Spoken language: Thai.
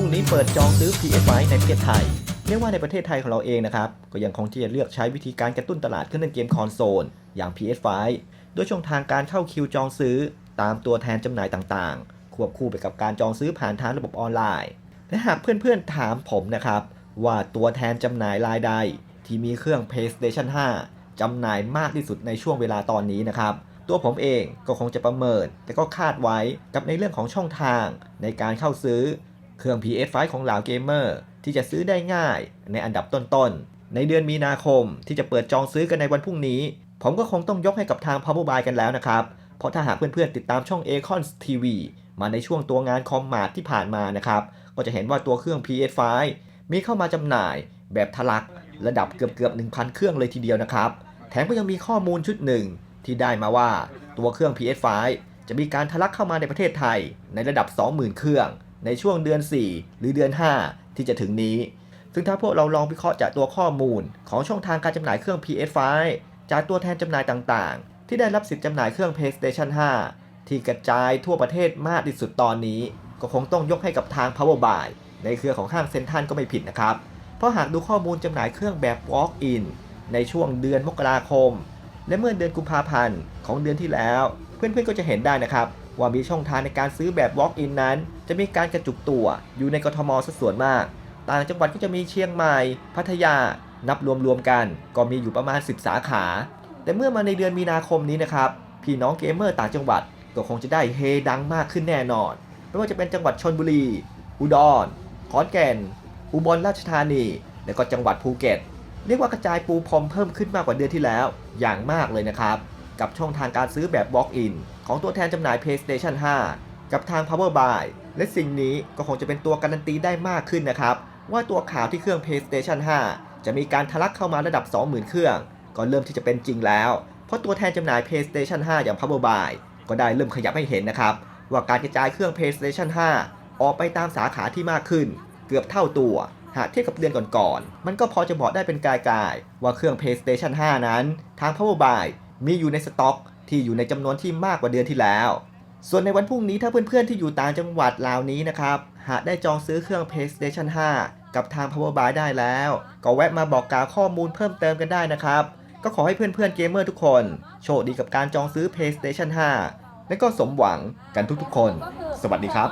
รุ่งนี้เปิดจองซื้อ PS5 ในประเทศไทยเรียกว่าในประเทศไทยของเราเองนะครับ ก็ยังคงที่จะเลือกใช้วิธีการกระตุ้นตลาดเครื่องเล่นเกมคอนโซล อย่าง PS5 โดยช่องทางการเข้าคิวจองซื้อ ตามตัวแทนจำหน่ายต่างๆ ควบคู่ไปกับการจองซื้อผ่านทางระบบออนไลน์ และหากเพื่อนๆถามผมนะครับ ว่าตัวแทนจำหน่ายรายใด ที่มีเครื่อง PlayStation 5จำหน่ายมากที่สุดในช่วงเวลาตอนนี้นะครับตัวผมเองก็คงจะประเมิน แต่ก็คาดไว้กับในเรื่องของช่องทางในการเข้าซื้อ เครื่อง PS5 ของเหล่าเกมเมอร์ที่จะซื้อได้ง่ายในอันดับต้นๆ ในเดือนมีนาคมที่จะเปิดจองซื้อกันในวันพรุ่งนี้ ผมก็คงต้องยกให้กับทาง Power Buy กันแล้วนะครับ เพราะถ้าหากเพื่อนๆ ติดตามช่อง a c o n TV มาในช่วงตัวงานคอมมาดที่ผ่านมานะครับ ก็จะเห็นว่าตัวเครื่อง PS5 มีเข้ามาจำหน่ายแบบทะลักระดับเกือบเกือบ1,000 เครื่องเลยทีเดียวนะครับ แถมก็ยังมีข้อมูลชุดหนึ่งที่ได้มาว่าตัวเครื่อง PS5 จะมีการทะลักเข้ามาในประเทศไทยในระดับ 20,000 เครื่อง ในช่วงเดือน 4 หรือเดือน 5 ที่จะถึงนี้ ซึ่งถ้าพวกเราลองวิเคราะห์จากตัวข้อมูล ของช่องทางการจำหน่ายเครื่อง PS5 จากตัวแทนจำหน่ายต่างๆ ที่ได้รับสิทธิ์จำหน่ายเครื่อง PlayStation 5 ที่กระจายทั่วประเทศมากที่สุดตอนนี้ ก็คงต้องยกให้กับทาง Power Buy ในเครือของห้างเซ็นทรัลก็ไม่ผิดนะครับ เพราะหากดูข้อมูลจำหน่ายเครื่องแบบ Walk-in ในช่วงเดือนมกราคม และเมื่อเดือนกุมภาพันธ์ของเดือนที่แล้ว เพื่อนๆก็จะเห็นได้นะครับ ว่ามีช่องทางในการซื้อแบบ Walk-in นั้น จะมีการกระจุกตัวอยู่ในกทมสัดส่วนมาก ต่างจังหวัดก็จะมีเชียงใหม่ พัทยา นับรวมๆกัน ก็มีอยู่ประมาณ 10 สาขา แต่เมื่อมาในเดือนมีนาคมนี้นะครับ พี่น้องเกมเมอร์ต่างจังหวัดก็คงจะได้เฮดังมากขึ้นแน่นอน ไม่ว่าจะเป็นจังหวัดชนบุรี อุดร ขอนแก่น อุบลราชธานี และก็จังหวัดภูเก็ต เรียกว่ากระจายปูพรมเพิ่มขึ้นมากกว่าเดือนที่แล้ว อย่างมากเลยนะครับ กับช่องทางการซื้อแบบ Walk-in ของตัวแทนจำหน่าย PlayStation 5 กับทาง Power Buy และสิ่งนี้ก็คงจะเป็นตัวการันตีได้มากขึ้นนะครับ ว่าตัวข่าวที่เครื่อง PlayStation 5 จะมีการทะลักเข้ามาระดับ 20,000 เครื่อง ก็เริ่มที่จะเป็นจริงแล้ว เพราะตัวแทนจำหน่าย PlayStation 5 อย่าง Power Buy ก็ได้เริ่มขยับให้เห็นนะครับ ว่าการกระจายเครื่อง PlayStation 5 ออกไปตามสาขาที่มากขึ้น เกือบเท่าตัวหากเทียบกับเดือนก่อนๆ มันก็พอจะบอกได้เป็นกายๆ ว่าเครื่อง PlayStation 5 นั้น ทาง Power Buy มีอยู่ในสต็อก ที่อยู่ในจำนวนที่มากกว่าเดือนที่แล้ว ส่วนในวันพรุ่งนี้ถ้าเพื่อนๆที่อยู่ต่างจังหวัดเหล่านี้นะครับ หากได้จองซื้อเครื่อง PlayStation 5 กับทาง Power Buy ได้แล้ว ก็แวะมาบอกกล่าวข้อมูลเพิ่มเติมกันได้นะครับ ก็ขอให้เพื่อนๆเกมเมอร์ทุกคน โชคดีกับการจองซื้อ PlayStation 5 และก็สมหวังกันทุกๆคน สวัสดีครับ